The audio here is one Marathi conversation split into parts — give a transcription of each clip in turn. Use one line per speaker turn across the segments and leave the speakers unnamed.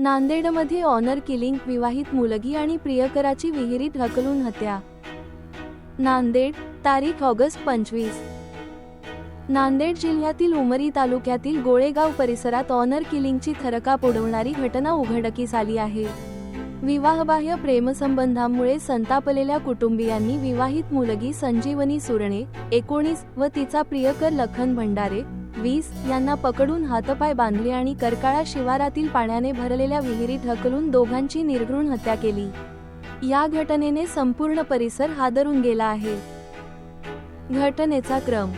नांदेडमध्ये ऑनर किलिंग विवाहित मुलगी आणि प्रियकराची विहिरीत ढकलून हत्या. नांदेड तारीख ऑगस्ट पंचवीस. नांदेड जिल्ह्यातील उमरी तालुक्यातील गोळेगाव परिसरात ऑनर किलिंगची थरकाप उडवणारी घटना उघडकीस आली आहे. विवाहबाह्य प्रेमसंबंधांमुळे संतापलेल्या कुटुंबियांनी विवाहित मुलगी संजीवनी सुरणे एकोणीस व तिचा प्रियकर लखन भंडारे वीस यांना पकडून हातपाय बांधले आणि करकाळा शिवारातील पाण्याने भरलेल्या विहिरीत ढकलून दोघांची निर्घृण हत्या केली. या घटनेने संपूर्ण परिसर हादरून गेला आहे. घटनेचा क्रम.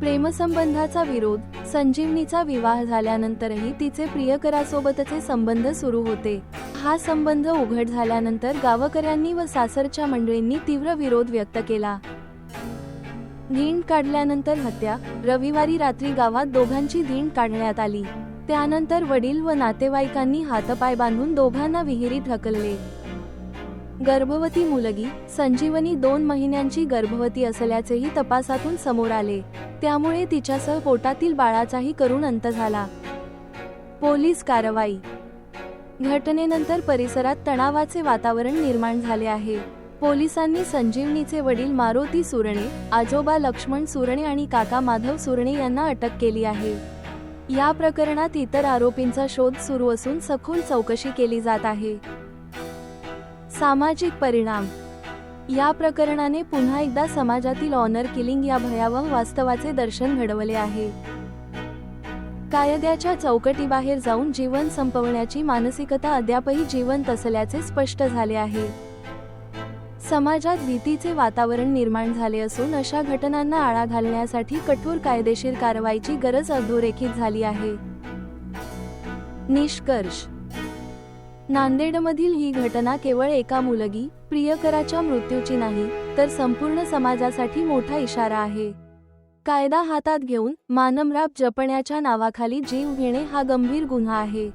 प्रेमसंबंधाचा विरोध संजीवनीचा विवाह झाल्यानंतरही तिचे प्रियकरासोबतचे संबंध सुरू होते. हा संबंध उघड झाल्यानंतर गावकऱ्यांनी व सासरच्या मंडळींनी तीव्र विरोध व्यक्त केला. धींड काढल्यानंतर हत्या. रविवारी रात्री गावात दोघांची धींड काढण्यात आली. त्यानंतर वडील व नातेवाईकांनी हातपाय बांधून दोघांना विहिरीत ढकलले. गर्भवती मुलगी संजीवनी दोन महिन्यांची गर्भवती असल्याचेही तपासातून समोर आले. त्यामुळे तिच्यासह पोटातील बाळाचाही करुण अंत झाला. पोलीस कारवाई. घटनेनंतर परिसरात तणावाचे वातावरण निर्माण झाले आहे. पोलिसांनी संजीवनीचे वडील मारुती सुरणे आजोबा लक्ष्मण सुरणे आणि काका माधव सुरणे यांना अटक केली आहे. या प्रकरणात इतर आरोपींचा शोध सुरू असून सखोल चौकशी केली जात आहे. सामाजिक परिणाम. या प्रकरणाने पुन्हा एकदा समाजातील ऑनर किलिंग या भयावह वास्तवाचे दर्शन घडवले आहे. कायद्याच्या चौकटीबाहेर जाऊन जीवन संपवण्याची मानसिकता अद्यापही जिवंत असल्याचे स्पष्ट झाले आहे. समाजात भीतीचे वातावरण निर्माण झाले असून अशा घटनांना आळा घालण्यासाठी कठोर कायदेशीर कारवाईची गरज अधोरेखित झाली आहे. निष्कर्ष. नांदेडमधील ही घटना केवळ एका मुलगी प्रियकराच्या मृत्यूची नाही तर संपूर्ण समाजासाठी मोठा इशारा आहे. कायदा हातात घेऊन मानमराब जपण्याच्या नावाखाली जीव घेणे हा गंभीर गुन्हा आहे.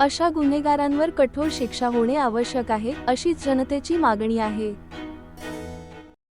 अशा गुन्हेगारांवर कठोर शिक्षा होणे आवश्यक आहे अशीच जनतेची मागणी आहे.